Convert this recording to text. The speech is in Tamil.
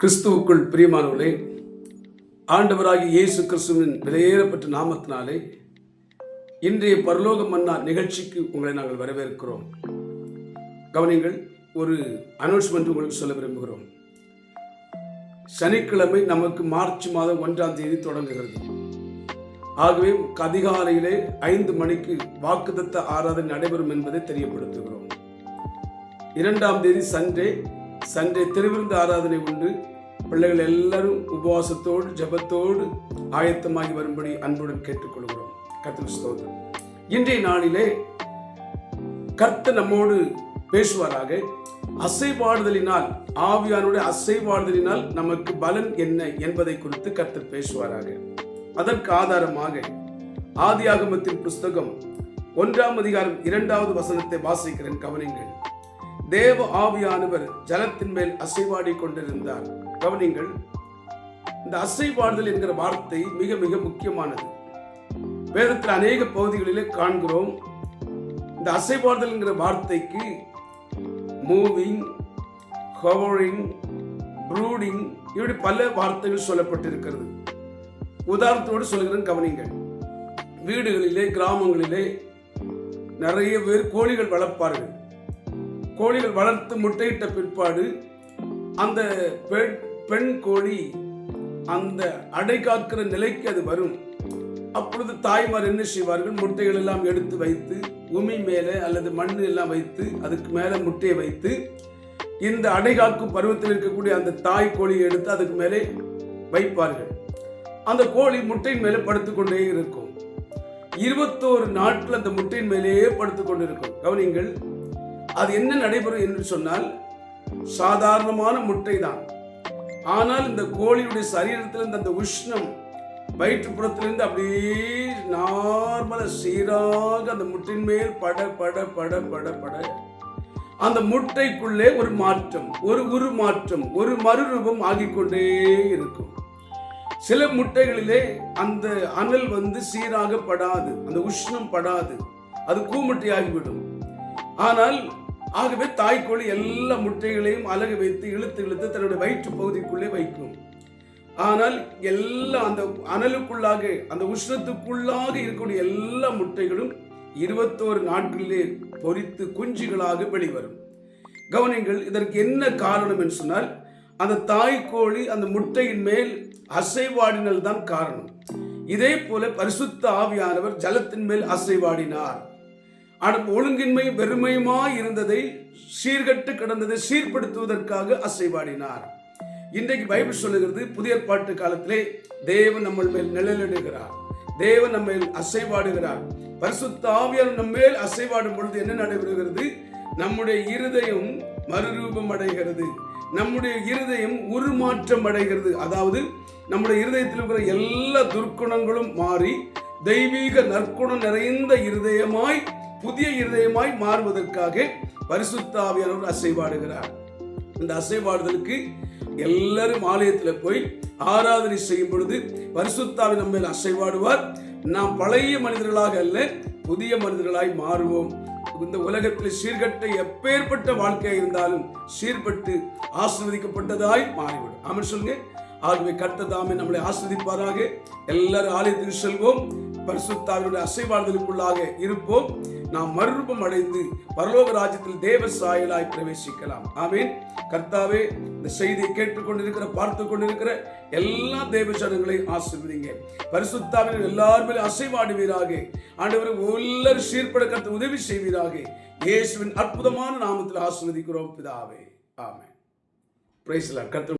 கிறிஸ்துவுக்குள் பிரியமானவர்களே ஆண்டவராகி இயேசு கிறிஸ்துவின் விலையேறப்பட்ட நாமத்தினாலே இன்றைய பரலோக மன்னா நிகழ்ச்சிக்கு உங்களை நாங்கள் வரவேற்கிறோம். கவனிங்கள் ஒரு அனௌன்ஸ்மெண்ட் உங்களுக்கு சொல்ல விரும்புகிறோம். சனிக்கிழமை நமக்கு மார்ச் மாதம் ஒன்றாம் தேதி தொடங்குகிறது. ஆகவே அதிகாலையிலே ஐந்து மணிக்கு வாக்குதத்த ஆராதனை நடைபெறும் என்பதை தெரியப்படுத்துகிறோம். இரண்டாம் தேதி சண்டே சண்டே திருவிருந்து ஆராதனை உண்டு. பிள்ளைகள் எல்லாரும் உபவாசத்தோடு ஜெபத்தோடு ஆயத்தமாகி வரும்படி அன்புடன் கேட்டுக்கொள்கிறோம். கர்த்தர் ஸ்தோத்திரம். இன்றைய நாளிலே கர்த்தர் நம்மோடு பேசுவாராக. அசைவாடுதலினால் ஆவியானுடைய அசைவாடுதலினால் நமக்கு பலன் என்ன என்பதை குறித்து கர்த்தர் பேசுவாராக. அதற்கு ஆதாரமாக ஆதியாகமத்தின் புஸ்தகம் ஒன்றாம் அதிகாரம் இரண்டாவது வசனத்தை வாசிக்கிறேன். கவனிங்கள் தேவ ஆவியானவர் ஜலத்தின் மேல் அசைவாடி கொண்டிருந்தார். கவனிங்கள் இந்த அசைவாடுதல் என்கிற வார்த்தை மிக மிக முக்கியமானது. வேதத்தில் அநேக பகுதிகளிலே காண்கிறோம் இந்த அசைவாடுதல் என்கிற வார்த்தைக்கு மூவிங் ஹவரிங் ப்ரூடிங் இப்படி பல வார்த்தைகள் சொல்லப்பட்டிருக்கிறது. உதாரணத்தோடு சொல்கிறேன் கவனிங்கள் வீடுகளிலே கிராமங்களிலே நிறைய பேர் கோழிகள் வளர்ப்பார்கள். கோழிகள் வளர்த்து முட்டையிட்ட பிற்பாடு அந்த பெண் பெண் கோழி அந்த அடை காக்கிற நிலைக்கு அது வரும். அப்பொழுது தாய்மார் என்ன செய்வார்கள்? முட்டைகள் எல்லாம் எடுத்து வைத்து உமி மேலே அல்லது மண் எல்லாம் வைத்து அதுக்கு மேலே முட்டையை வைத்து இந்த அடை காக்கும் பருவத்தில் இருக்கக்கூடிய அந்த தாய் கோழியை எடுத்து அதுக்கு மேலே வைப்பார்கள். அந்த கோழி முட்டையின் மேலே படுத்துக்கொண்டே இருக்கும். இருபத்தோரு நாட்கள் அந்த முட்டையின் மேலேயே படுத்துக்கொண்டிருக்கும் கவனிங்கள் அது என்ன நடைபெறும் என்று சொன்னால் சாதாரணமான முட்டை தான் ஆனால் இந்த கோழியுடைய சரீரத்திலிருந்து அந்த உஷ்ணம் வயிற்றுப்புறத்திலிருந்து அப்படியே நார்மலாக சீராக அந்த முட்டின் மேல் பட பட பட பட பட. அந்த முட்டைக்குள்ளே ஒரு மாற்றம் ஒரு உரு மாற்றம் ஒரு மறுரூபம் ஆகிக்கொண்டே இருக்கும். சில முட்டைகளிலே அந்த அனல் வந்து சீராக படாது அந்த உஷ்ணம் படாது அது கூமுட்டை ஆகிவிடும் ஆனால் ஆகவே தாய்க்கோழி எல்லா முட்டைகளையும் அலகு வைத்து இழுத்து இழுத்து தன்னுடைய வயிற்று பகுதிக்குள்ளே வைக்கும். ஆனால் எல்லா அந்த அனலுக்குள்ளாக அந்த உஷ்ணத்துக்குள்ளாக இருக்கக்கூடிய எல்லா முட்டைகளும் இருபத்தோரு நாட்களிலே பொரித்து குஞ்சுகளாக வெளிவரும். கவனிங்கள் இதற்கு என்ன காரணம் என்று சொன்னால் அந்த தாய்க்கோழி அந்த முட்டையின் மேல் அசைவாடினல் தான் காரணம். இதே போல பரிசுத்த ஆவியானவர் ஜலத்தின் மேல் அசைவாடினார். ஒழுங்கின்மை வெறுமையுமாய் இருந்ததை சீர்கட்டு கிடந்ததை சீர்படுத்துவதற்காக அசைவாடினார். இன்றைக்கு பைபிள் சொல்லுகிறது புதிய பாட்டு காலத்திலே தேவன் நம்ம மேல் நிழலிடுகிறார். தேவன் நம்ம மேல் அசைவாடுகிறார். பரிசுத்த ஆவியார் நம்ம மேல் அசைவாடும் பொழுது என்ன நடைபெறுகிறது? நம்முடைய இருதயம் மறுரூபம் அடைகிறது. நம்முடைய இருதயம் உருமாற்றம் அடைகிறது. அதாவது நம்முடைய இருதயத்தில் இருக்கிற எல்லா துர்க்குணங்களும் மாறி தெய்வீக நற்குணம் நிறைந்த இருதயமாய் புதிய இருதயமாய் மாறுவதற்காக பரிசுத்தாவியானவர் அசைவாடுகிறார். இந்த அசைவாடுதலுக்கு எல்லாரும் ஆலயத்தில் போய் ஆராதனை செய்யும் பொழுது பரிசுத்தாவி நம்ம மேல் அசைவாடுவார். நாம் பழைய மனிதர்களாக அல்ல புதிய மனிதர்களாய் மாறுவோம். இந்த உலகத்தில் சீர்கட்ட எப்பேற்பட்ட வாழ்க்கையாக இருந்தாலும் சீர்பட்டு ஆசிர்வதிக்கப்பட்டதாய் மாறிவிடும். ஆமாம் சொல்லுங்க. ஆகவே கர்த்த தாமே நம்மளை ஆஸ்வதிப்பாராக எல்லாரும் ஆலயத்துக்கு செல்வோம். பரிசுத்தாவினுடைய அசைவாடுதலுக்குள்ளாக இருப்போம். நாம் மறுரூபம் அடைந்து பரலோக ராஜ்யத்தில் தேவ சாயலாய் பிரவேசிக்கலாம். ஆமீன். கர்த்தாவே இந்த செய்தியை கேட்டுக்கொண்டிருக்கிற பார்த்து கொண்டிருக்கிற எல்லா தேவ ஜனங்களை ஆசிர்வதிங்க. பரிசுத்தாவின் எல்லாருமே அசைவாடுவீராக ஆண்டவர் எல்லாரும் சீர்பட கருத்து உதவி செய்வீராக. இயேசுவின் அற்புதமான நாமத்தில் ஆசிர்வதிக்கிறோம் பிதாவே. ஆமே பிரைஸ்லாம் கர்த்தர்